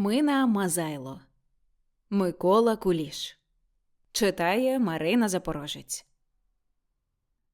Мина Мазайло Микола Куліш Читає Марина Запорожець.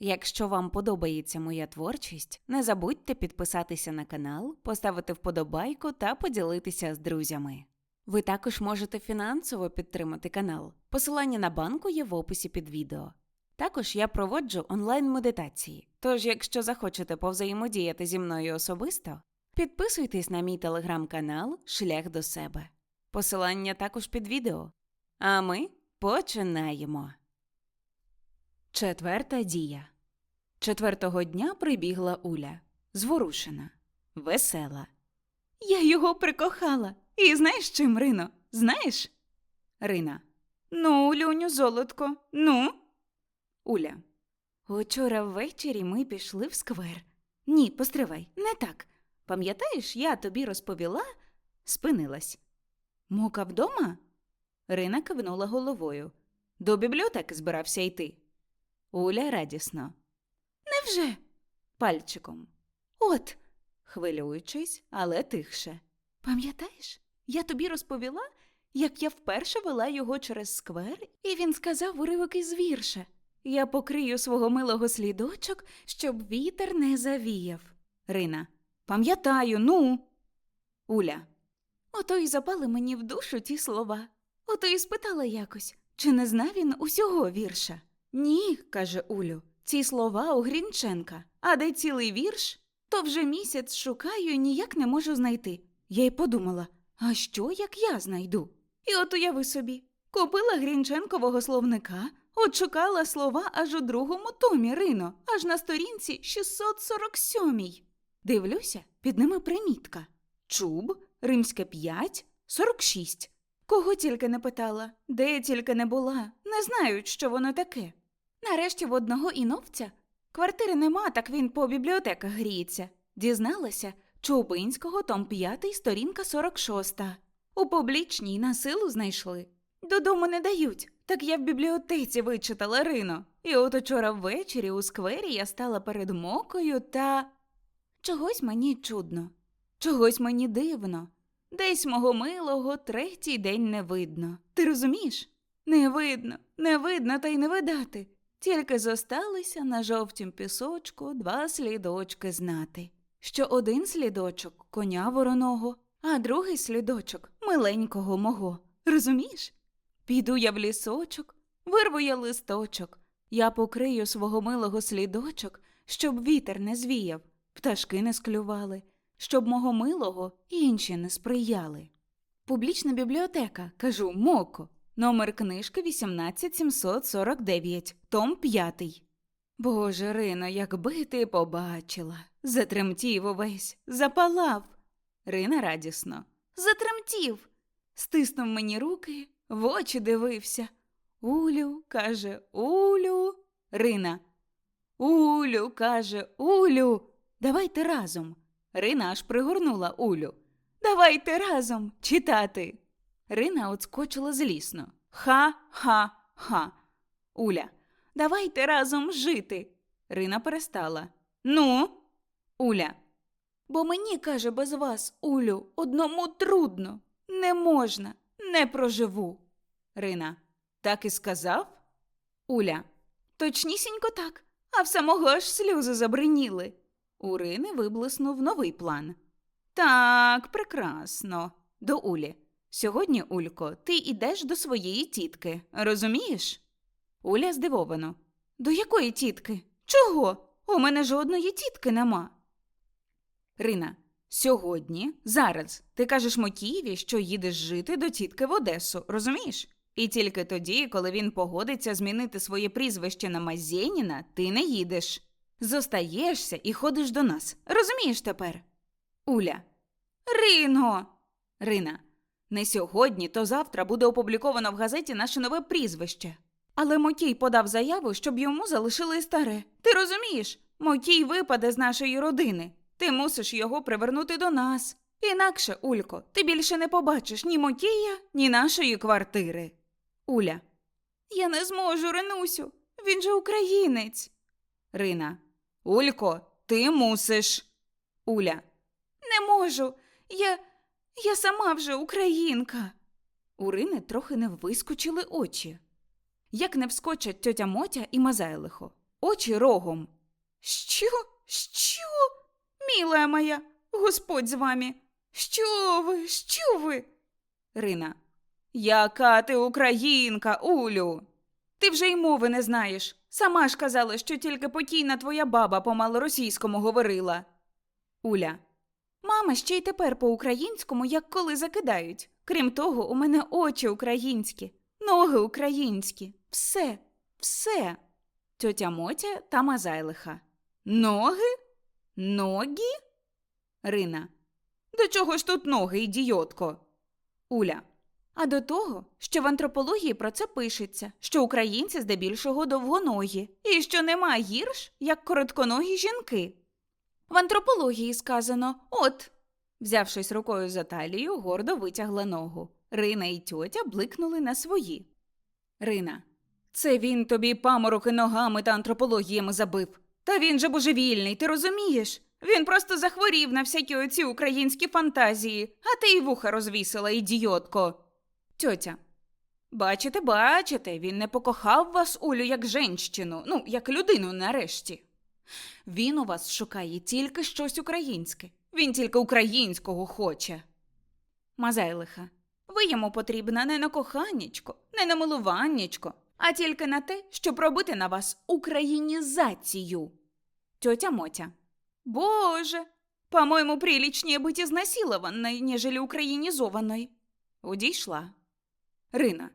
Якщо вам подобається моя творчість, не забудьте підписатися на канал, поставити вподобайку та поділитися з друзями. Ви також можете фінансово підтримати канал. Посилання на банку є в описі під відео. Також я проводжу онлайн-медитації. Тож, якщо захочете повзаємодіяти зі мною особисто, підписуйтесь на мій телеграм-канал Шлях до себе. Посилання також під відео. А ми починаємо. Четверта дія. Четвертого дня прибігла Уля, зворушена, весела. Я його прикохала. І знаєш чим, Рино? Знаєш? Рина. Ну, Улюню, золотко, ну. Уля. Учора ввечері ми пішли в сквер. Ні, постривай, не так. Пам'ятаєш, я тобі розповіла? Спинилась. Мока вдома? Рина кивнула головою. До бібліотеки збирався йти. Уля радісно. Невже? Пальчиком. От, хвилюючись, але тихше. Пам'ятаєш, я тобі розповіла, як я вперше вела його через сквер, і він сказав уривок із вірша. Я покрию свого милого слідочок, щоб вітер не завіяв. Рина. Пам'ятаю, ну. Уля. Ото й запали мені в душу ті слова. Ото й спитала якось, чи не знав він усього вірша. Ні, каже Улю, ці слова у Грінченка. А де цілий вірш? То вже місяць шукаю і ніяк не можу знайти. Я й подумала, а що, як я знайду? І от уяви собі, купила Грінченкового словника, от шукала слова аж у другому томі Рино, аж на сторінці 647. Дивлюся, під ними примітка. Чуб, римське 5, 46. Кого тільки не питала, де тільки не була, не знають, що воно таке. Нарешті в одного іновця квартири нема, так він по бібліотеках гріється. Дізналася Чубинського, том 5, сторінка 46. У публічній на силу знайшли. Додому не дають, так я в бібліотеці вичитала Рино. І от учора ввечері у сквері я стала перед мокою та. Чогось мені чудно, чогось мені дивно. Десь мого милого третій день не видно. Ти розумієш? Не видно, не видно та й не видати. Тільки зосталися на жовтім пісочку два слідочки знати. Що один слідочок коня вороного, а другий слідочок миленького мого. Розумієш? Піду я в лісочок, вирву я листочок, я покрию свого милого слідочок, щоб вітер не звіяв, пташки не склювали, щоб мого милого інші не сприяли. Публічна бібліотека, кажу, моко, номер книжки 18749, том 5. Боже, Рино, якби ти побачила. Затремтів увесь, запалав. Рина радісно. Затремтів. Стиснув мені руки, в очі дивився. Улю, каже, Улю. Рина. Улю, каже, Улю. Давайте разом. Рина аж пригорнула Улю. Давайте разом читати. Рина отскочила злісно. Ха-ха-ха. Уля. Давайте разом жити. Рина перестала. Ну, Уля. Бо мені, каже, без вас, Улю, одному трудно. Не можна, не проживу. Рина. Так і сказав? Уля. Точнісінько так, а в самого аж сльози забриніли. У Рини виблиснув новий план. Так, прекрасно. До Улі. Сьогодні, Улько, ти йдеш до своєї тітки, розумієш? Уля здивовано. До якої тітки? Чого? У мене жодної тітки нема. Рина. Сьогодні, зараз, ти кажеш Мотієві, що їдеш жити до тітки в Одесу, розумієш? І тільки тоді, коли він погодиться змінити своє прізвище на Мазєніна, ти не їдеш. Зостаєшся і ходиш до нас. Розумієш тепер? Уля. Рино. Рина. Не сьогодні, то завтра буде опубліковано в газеті наше нове прізвище. Але Мотій подав заяву, щоб йому залишили старе. Ти розумієш? Мотій випаде з нашої родини. Ти мусиш його привернути до нас. Інакше, Улько, ти більше не побачиш ні Мотія, ні нашої квартири. Уля. Я не зможу, Ренусю. Він же українець. Рина. Улько, ти мусиш. Уля. Не можу. Я. Я сама вже українка. У Рини трохи не вискочили очі. Як не вскочать тьотя Мотя і Мазайлихо. Очі рогом. Що? Що? Мілая моя, Господь з вами. Що ви? Що ви? Рина. Яка ти українка, Улю? Ти вже й мови не знаєш. Сама ж казала, що тільки покійна твоя баба по малоросійському говорила. Уля. Мама ще й тепер по-українському, як коли закидають. Крім того, у мене очі українські, ноги українські. Все, все. Тьотя Мотя та Мазайлиха. Ноги? Ногі? Рина. До чого ж тут ноги, ідіотко? Уля. А до того, що в антропології про це пишеться, що українці здебільшого довгоногі, і що нема гірш, як коротконогі жінки. В антропології сказано от. Взявшись рукою за талію, гордо витягла ногу. Рина і тьотя бликнули на свої. Рина. Це він тобі памороки ногами та антропологіями забив. Та він же божевільний, ти розумієш? Він просто захворів на всякі оці українські фантазії, а ти й вуха розвісила, ідіотко. Тьотя. Бачите, бачите, він не покохав вас, Улю, як женщину, ну, як людину нарешті. Він у вас шукає тільки щось українське. Він тільки українського хоче. Мазайлиха. Ви йому потрібна не на коханнячко, не на милуваннячко, а тільки на те, щоб робити на вас українізацію. Тьотя Мотя. Боже, по-моєму, приличнее быть изнасилованной, нежели українізованой. Удійшла. Рина.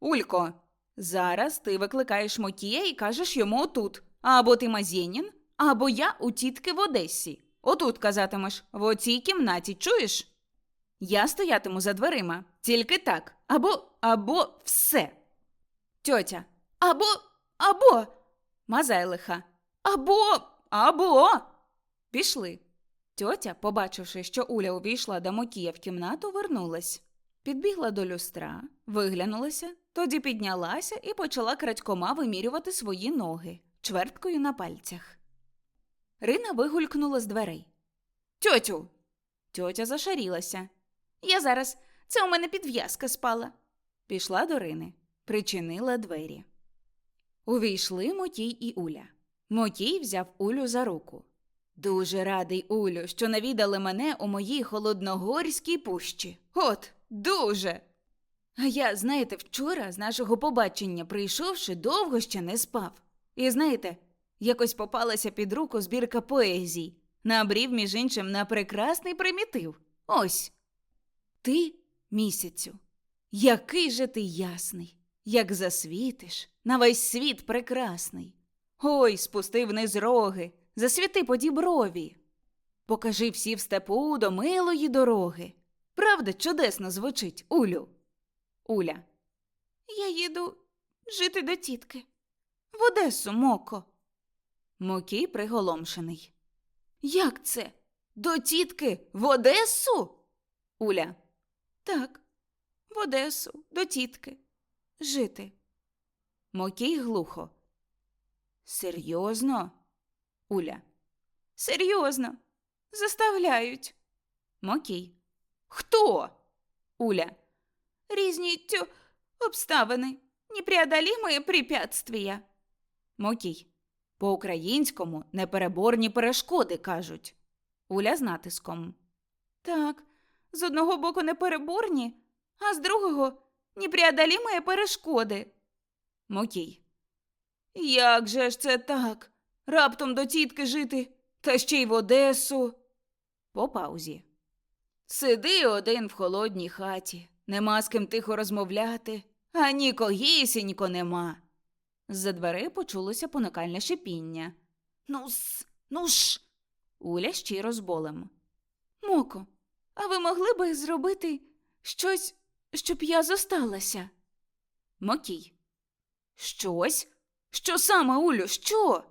Улько, зараз ти викликаєш Мотія і кажеш йому отут. Або ти Мазєнін, або я у тітки в Одесі. Отут казатимеш, в оцій кімнаті, чуєш? Я стоятиму за дверима. Тільки так. Або, або все. Тьотя. Або, або. Мазайлиха. Або, або. Пішли. Тьотя, побачивши, що Уля увійшла до Мокія в кімнату, вернулась. Підбігла до люстра, виглянулася, тоді піднялася і почала крадькома вимірювати свої ноги чверткою на пальцях. Рина вигулькнула з дверей. Тьотю. Тьотя зашарілася. Я зараз. Це у мене підв'язка спала. Пішла до Рини, причинила двері. Увійшли Мотій і Уля. Мотій взяв Улю за руку. Дуже радий, Улю, що навідали мене у моїй холодногорській пущі. От, дуже. А я, знаєте, вчора з нашого побачення, прийшовши, довго ще не спав. І знаєте, якось попалася під руку збірка поезій, набрів, між іншим, на прекрасний примітив. Ось. Ти, місяцю, який же ти ясний, як засвітиш, на весь світ прекрасний. Ой, спусти вниз роги, засвіти по діброві. Покажи всі в степу до милої дороги. Правда, чудесно звучить, Улю. Уля. Я їду жити до тітки. В Одесу, Моко. Мокій приголомшений. Як це? До тітки в Одесу? Уля. Так, в Одесу, до тітки. Жити. Мокій глухо. Серйозно? Уля. Серйозно. Заставляють. Мокій. Хто? Уля. Різні тю обставини. Непреодолимые препятствия. Мокій. По-українському непереборні перешкоди кажуть. Уля з натиском. Так, з одного боку непереборні, а з другого непреодолимые перешкоди. Мокій. Як же ж це так? Раптом до тітки жити, та ще й в Одесу. По паузі. Сиди один в холодній хаті, нема з ким тихо розмовляти, а нікогісінько нема. З-за дверей почулося поникальне шипіння. Ну с, ну ж. Уля щиро з болем. Моко, а ви могли би зробити щось, щоб я зосталася? Мокій. Щось? Що саме, Улю, що?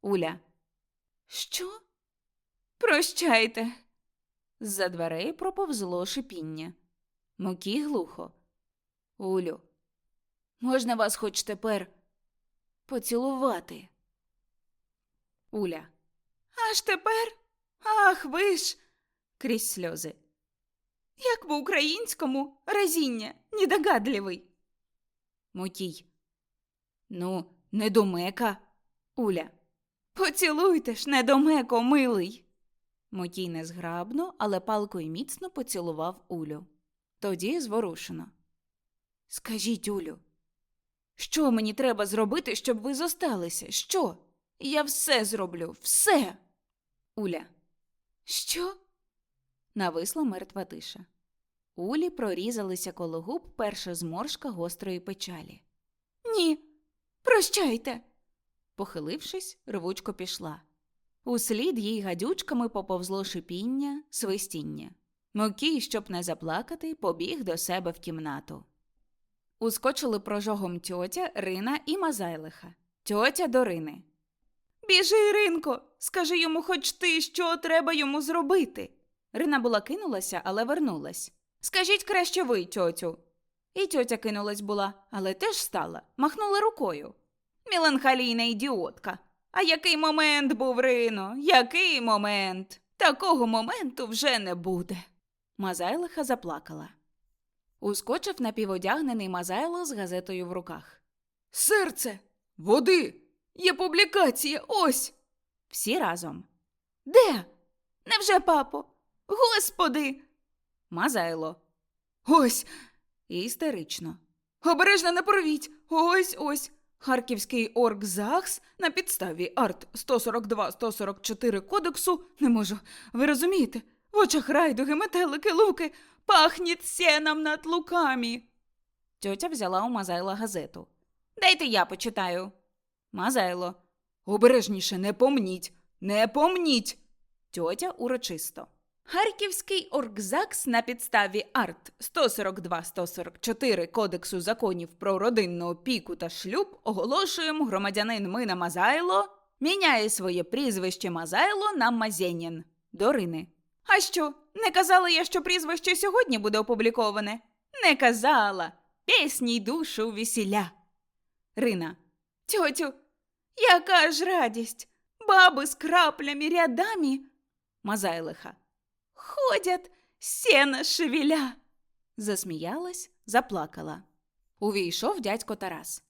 Уля. Що? Прощайте. З-за дверей проповзло шипіння. Мокій глухо. Улю, можна вас хоч тепер поцілувати? Уля. Аж тепер? Ах, ви ж. крізь сльози. Як по-українському разіння, недогадливий. Мотій. Ну, недомека. Уля. Поцілуйте ж, недомеко, милий. Мотій незграбно, але палкою міцно поцілував Улю. Тоді зворушено. Скажіть, Улю, що мені треба зробити, щоб ви зосталися? Що? Я все зроблю, все. Уля. Що? Нависла мертва тиша. Улі прорізалися коло губ перша зморшка гострої печалі. Ні, прощайте. Похилившись, рвучко пішла. Услід їй гадючками поповзло шипіння, свистіння. Мокій, щоб не заплакати, побіг до себе в кімнату. Ускочили прожогом тьотя, Рина і Мазайлиха. Тьотя до Рини. Біжи, Іринко, скажи йому хоч ти, що треба йому зробити. Рина була кинулася, але вернулась. Скажіть краще ви, тьотю. І тьотя кинулась була, але теж стала, махнула рукою. Меланхолійна ідіотка. А який момент був, Рино? Який момент? Такого моменту вже не буде. Мазайлиха заплакала. Ускочив напіводягнений Мазайло з газетою в руках. Серце, води, є публікація, ось. Всі разом. Де? Невже, папо? Господи. Мазайло. Ось. І істерично. Обережно не порвіть. Ось ось. Харківський оргзахс на підставі арт 142-144 кодексу не можу. Ви розумієте? В очах райдуги, метелики, луки, пахніть сеном над луками. Тьотя взяла у Мазайла газету. Дайте я почитаю. Мазайло. Обережніше, не помніть, не помніть. Тьотя урочисто. Харківський оргзакс на підставі арт 142-144 Кодексу законів про родинну опіку та шлюб оголошуємо громадянин Мина Мазайло міняє своє прізвище Мазайло на Мазєнін. До Рини. А що? Не казала я, що прізвище сьогодні буде опубліковане? Не казала. Пісні й душу весіля. Рина. Тьотю, яка ж радість! Баби з краплями рядами. Мазайлиха. Ходять, сена шевеля. Засміялась, заплакала. Увійшов дядько Тарас.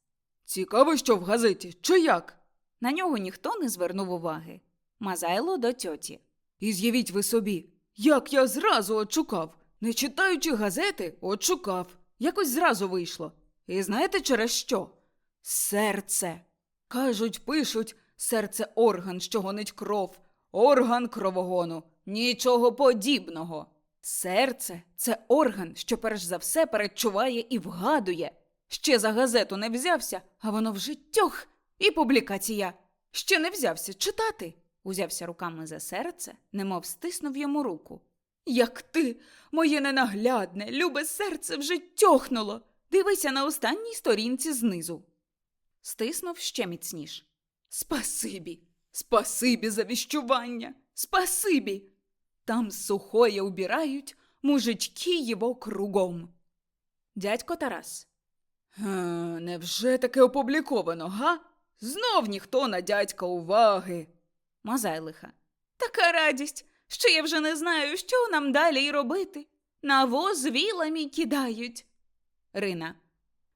Цікаво, що в газеті, чи як? На нього ніхто не звернув уваги. Мазайло до тьоті. І з'явіть ви собі, як я зразу очукав. Не читаючи газети, очукав. Якось зразу вийшло. І знаєте через що? Серце. Кажуть, пишуть, серце орган, що гонить кров, орган кровогону. Нічого подібного. Серце це орган, що перш за все передчуває і вгадує. Ще за газету не взявся, а воно вже тьох. І публікація. Ще не взявся читати. Узявся руками за серце, немов стиснув йому руку. Як ти, моє ненаглядне, любе серце вже тьохнуло. Дивися на останній сторінці знизу. Стиснув ще міцніш. Спасибі, спасибі за віщування, спасибі. Там сухоє убирають, мужички його кругом. Дядько Тарас. Невже таке опубліковано, га? Знов ніхто на дядька уваги. Мазайлиха. Така радість, що я вже не знаю, що нам далі й робити. На воз вілами кидають. Рина.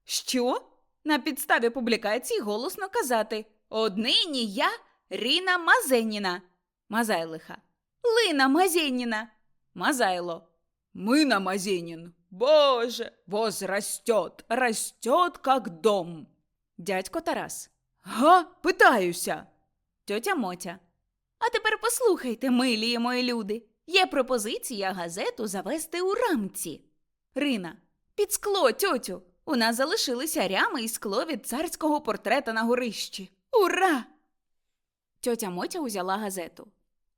Що? На підставі публікації голосно казати Однині я Ріна Мазеніна. Мазайлиха. Лина Мазеніна. Мазайло. Мы Мазенин. Боже, воз растет, растет, как дом. Дядько Тарас. Га, питаюся. Тьотя Мотя. А тепер послухайте, милі мої люди. Є пропозиція газету завести у рамці. Рина. Під скло, тьотю. У нас залишилися рями і скло від царського портрета на горищі. Ура! Тьотя Мотя узяла газету.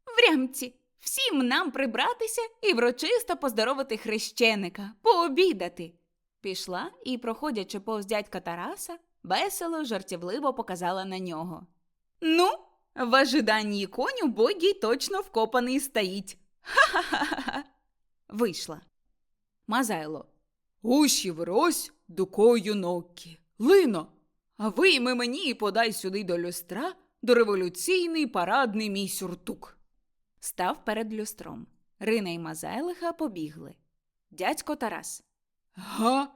В рямці. Всім нам прибратися і врочисто поздоровити хрещеника, пообідати. Пішла і, проходячи повз дядька Тараса, весело, жартівливо показала на нього. Ну, в ожиданні коню богій точно вкопаний стоїть. Ха-ха-ха. Вийшла. Мазайло. Уші врозь, дукою нокі. Лино, а вийми мені і подай сюди до люстра до революційний парадний мій сюртук. Став перед люстром. Рина й Мазайлиха побігли. Дядько Тарас. Га?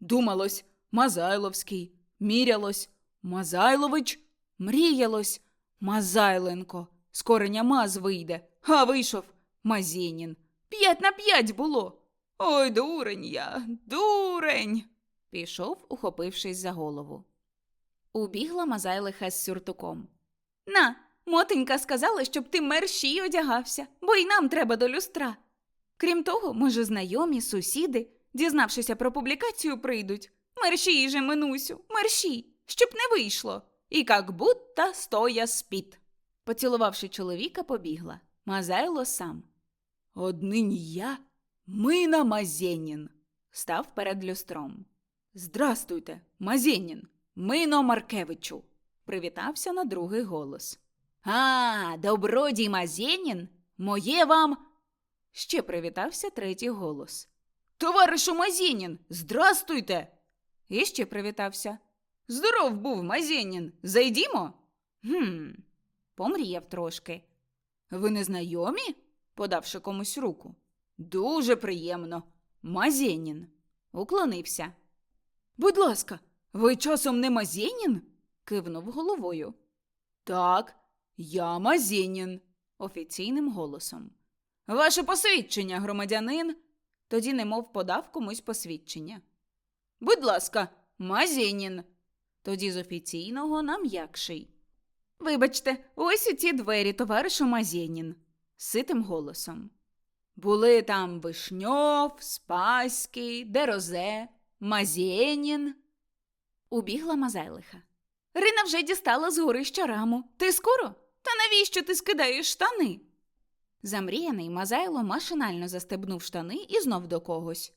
Думалось, Мазайловський, мірялось, Мазайлович, мріялось, Мазайленко. З кореня маз вийде, а вийшов Мазєнін. П'ять на п'ять було. Ой, дурень я, дурень. Пішов, ухопившись за голову. Убігла Мазайлиха з сюртуком. На, мотенька сказала, щоб ти мерщій одягався, бо й нам треба до люстра. Крім того, може, знайомі, сусіди, дізнавшися про публікацію, прийдуть. Мерщій же, Минусю, мерщій, щоб не вийшло. І как будто стоя спіт. Поцілувавши чоловіка, побігла. Мазайло сам. Однині я, Мина Мазєнін. Став перед люстром. Здрастуйте, Мазєнін, Мино Маркевичу. Привітався на другий голос. А, добродій Мазєнін? Моє вам. Ще привітався третій голос. Товаришу Мазєнін, здрастуйте. І ще привітався. Здоров був Мазєнін. Зайдімо? Гм, помріяв трошки. Ви не знайомі? подавши комусь руку. Дуже приємно. Мазєнін. Уклонився. Будь ласка, ви часом не Мазєнін? Кивнув головою Так, я Мазєнін. офіційним голосом. Ваше посвідчення, громадянин. Тоді немов подав комусь посвідчення. Будь ласка, Мазєнін. Тоді з офіційного на м'якший. Вибачте, ось у ці двері, товаришу Мазєнін. Ситим голосом. Були там Вишньов, Спаський, Дерозе, Мазєнін. Убігла Мазайлиха. Рина вже дістала з гори щораму. Ти скоро? Та навіщо ти скидаєш штани? Замріяний Мазайло машинально застебнув штани і знов до когось.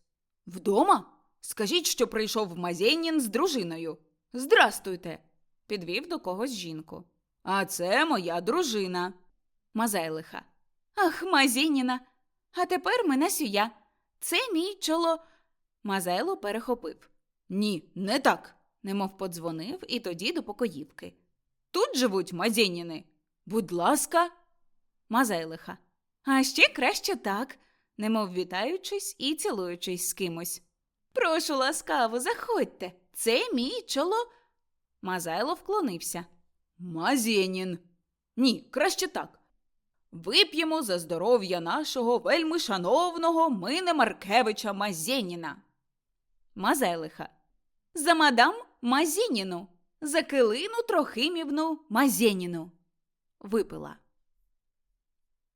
Вдома? Скажіть, що прийшов Мазєнін з дружиною. Здрастуйте, підвів до когось жінку. А це моя дружина. Мазайлиха. Ах, Мазініна. А тепер мене сюя. Це мій чоло. Мазайло перехопив. Ні, не так. Немов подзвонив і тоді до покоївки. Тут живуть Мазєніни. Будь ласка, Мазайлиха. А ще краще так, немов вітаючись і цілуючись з кимось. Прошу ласкаво, заходьте. Це мій чоло. Мазайло вклонився. Мазєнін. Ні, краще так. Вип'ємо за здоров'я нашого вельми шановного Мине Маркевича Мазєніна. Мазайлиха. За мадам Мазініну, за килину Трохимівну Мазєніну. Випила.